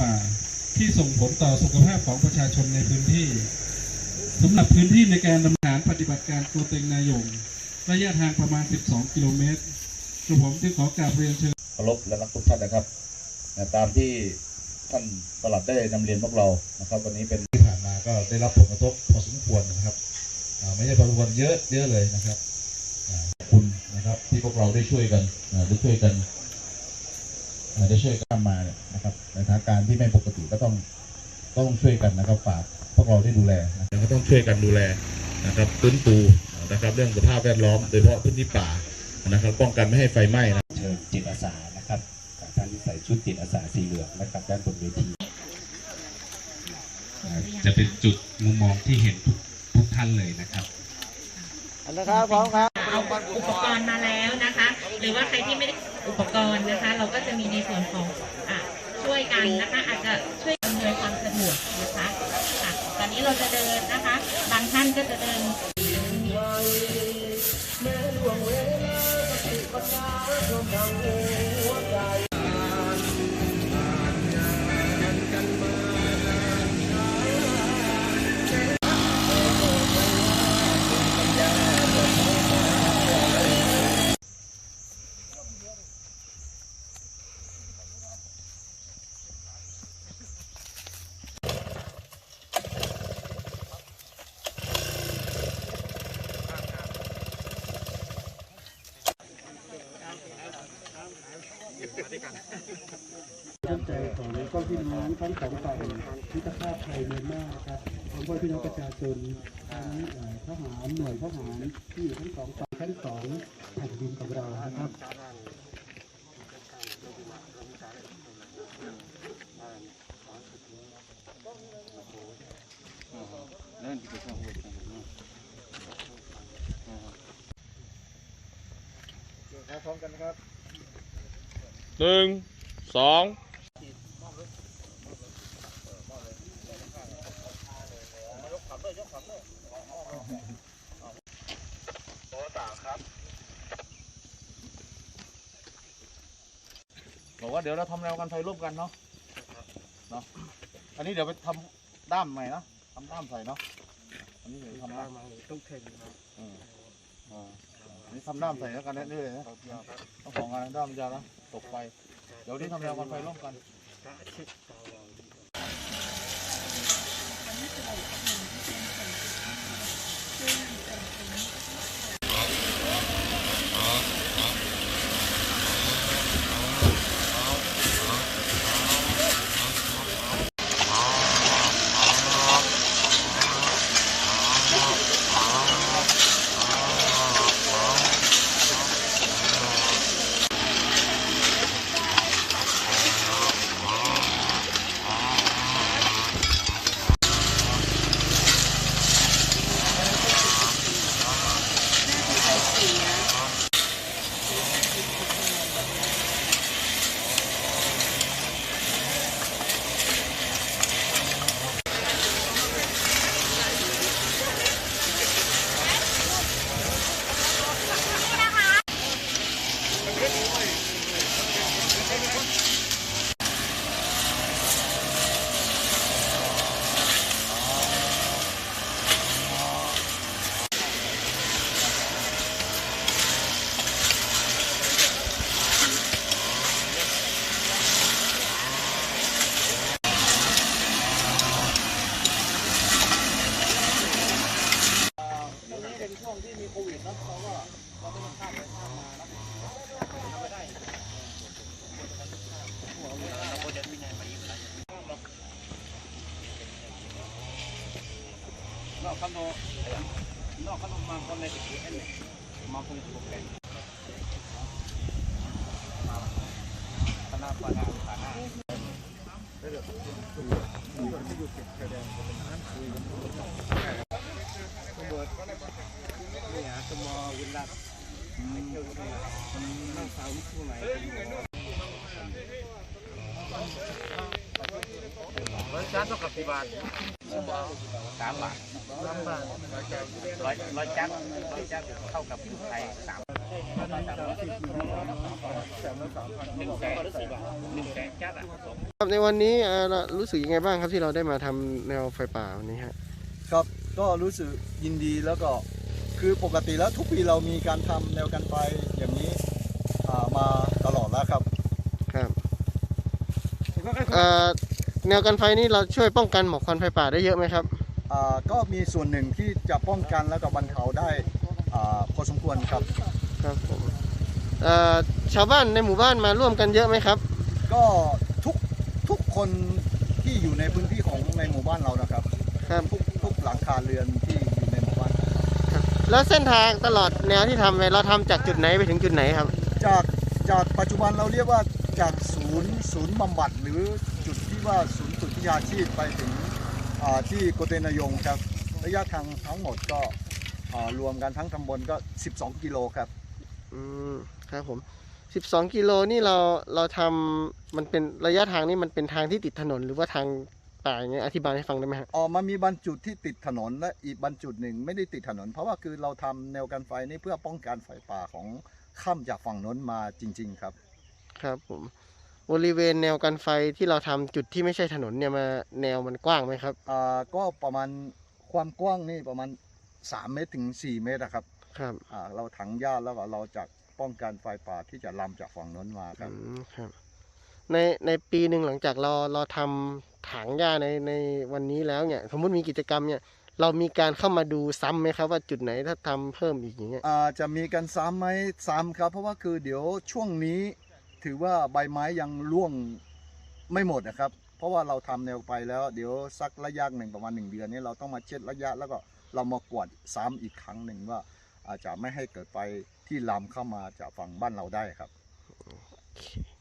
ป่าที่ส่งผลต่อสุขภาพของประชาชนในพื้นที่สำหรับพื้นที่ในการดำเนินการปฏิบัติการตัวเต็งนายงระยะทางประมาณ 12 กิโลเมตรกระผมจึงขอกราบเรียนเชิญเคารพและรักทุกท่านนะครับนะตามที่ท่านปลัดได้นำเรียนพวกเรานะครับ วันนี้เป็นที่ผ่านมาก็ได้รับผลกระทบพอสมควรนะครับอ่าไม่ใช่พอสมควรเยอะเยอะเลยนะครับอ่าขอบคุณนะครับที่พวกเราได้ช่วยกันอ่าได้ช่วยกันอ่า ได้ช่วยกันมาเนี่ยนะครับในสถานการณ์ที่ไม่ปกติก็ต้องต้องช่วยกันนะครับฝากพวกเราได้ดูแลนะครับก็ต้องช่วยกันดูแลนะครับฟื้นฟูนะครับ เรื่องสภาพแวดล้อมโดยเฉพาะพื้นที่ป่านะครับ ป้องกันไม่ให้ไฟไหม้นะเชิญจิตอาสานะครับกับท่านที่ใส่ชุดจิตอาสาสีเหลืองนะครับด้านบนเวทีจะเป็นจุดมุมมองที่เห็นทุกทุกท่านเลยนะครับเอาอุปกรณ์มาแล้วนะคะ หรือว่าใครที่ไม่ได้ อุปกรณ์นะคะ เราก็จะมีในส่วนของอะช่วยกันนะคะ อาจจะช่วยอำนวยความสะดวกนะคะค่ะตอนนี้เราจะเดินนะคะ บางท่านก็จะเดิน น้ำใจของพ่อพี่น้องทั้งสองฝ่ายมิตรภาพไทยเมียนมาครับของพ่อพี่น้องประชาชนทั้งอ่อทหารหน่วยทหารที่อยู่ทั้งสองฝ่ายทั้งสองแผ่นดินของเรานะครับหนึ่ง สองบอกว่าเดี๋ยวเราทำแนวกันไฟร่วมกันเนาะเนาะอันนี้เดี๋ยวไปทำด้ามใหม่เนาะทำด้ามใส่เนาะอันนี้เดี๋ยวทำด้ามต้องเทนครับอันนี้ทำด้ามใส่แล้วกันเรื่อยๆนะต้องของงานด้ามมันยาวนะตกไฟ เดี๋ยวนี้ทำแนวกันไฟร่วมกัน kando no kando man kon ne ki ene man kon ko ken kana pada kana Hãy subscribe cho kênh Ghiền Mì Gõ Để không bỏ lỡ những video hấp dẫn สามบาทร้อยร้อยจัดร้อยจัดเท่ากับไทยสามครับในวันนี้เอ่อเรารู้สึกยังไงบ้างครับที่เราได้มาทำแนวไฟป่าวันนี้ฮะครับก็รู้สึกยินดีแล้วก็คือปกติแล้วทุกปีเรามีการทำแนวกันไฟอย่างนี้อ่ามาตลอดแล้วครับครับเอ่อ แนวกันไฟนี่เราช่วยป้องกันหมอกควันไฟป่าได้เยอะไหมครับ อ่าก็มีส่วนหนึ่งที่จะป้องกันแล้วก็บรรเทาได้อ่าพอสมควรครับ ครับผมเอ่อชาวบ้านในหมู่บ้านมาร่วมกันเยอะไหมครับ ก็ทุกทุกคนที่อยู่ในพื้นที่ของในหมู่บ้านเรานะครับ ครับ ทุกทุกหลังคาเรือนที่อยู่ในหมู่บ้าน แล้วเส้นทางตลอดแนวที่ทำไปเราทำจากจุดไหนไปถึงจุดไหนครับ จากจากปัจจุบันเราเรียกว่าจากศูนย์ศูนย์บำบัดหรือจุดที่ ว่าศูนย์ฝึกวิชาชีพไปถึงอ่าที่โกเตนายงครับระยะทางทั้งหมดก็อ่ารวมกันทั้งตำบลก็ 12 กิโลครับอืมครับผม 12 กิโลนี่เราเราทำมันเป็นระยะทางนี่มันเป็นทางที่ติดถนนหรือว่าทางป่าอย่างเงี้ยอธิบายให้ฟังได้ไหมครับออกมามีบรรจุดที่ติดถนนและอีกบรรจุดหนึ่งไม่ได้ติดถนน เพราะว่าคือเราทำแนวกันไฟนี่เพื่อป้องกันไฟป่าของข้ามจากฝั่งโน้นมาจริง ๆ ครับ ครับผม บริเวณแนวกันไฟที่เราทำจุดที่ไม่ใช่ถนนเนี่ยมาแนวมันกว้างไหมครับ อ่าก็ประมาณความกว้างนี่ประมาณ 3 เมตรถึง 4 เมตรนะครับครับอ่าเราถังหญ้าแล้วก็เราจะป้องกันไฟป่าที่จะลามจากฝั่งโน้นมาครับอืมครับ ในในปีหนึ่งหลังจากเราเราทำถังหญ้าในในวันนี้แล้วเนี่ย สมมุติมีกิจกรรมเนี่ย เรามีการเข้ามาดูซ้ำไหมครับ ว่าจุดไหนถ้าทำเพิ่มอีกอย่างเงี้ย อ่าจะมีกันซ้ำไหมซ้ำครับ เพราะว่าคือเดี๋ยวช่วงนี้ ถือว่าใบไม้ยังร่วงไม่หมดนะครับ เพราะว่าเราทำแนวไปแล้ว เดี๋ยวสักระยะหนึ่งประมาณหนึ่งเดือนนี้เราต้องมาเช็ดระยะแล้วก็เรามากวดซ้ำอีกครั้งหนึ่งว่าอาจจะไม่ให้เกิดไฟที่ลามเข้ามาจากฝั่งบ้านเราได้ครับโอเค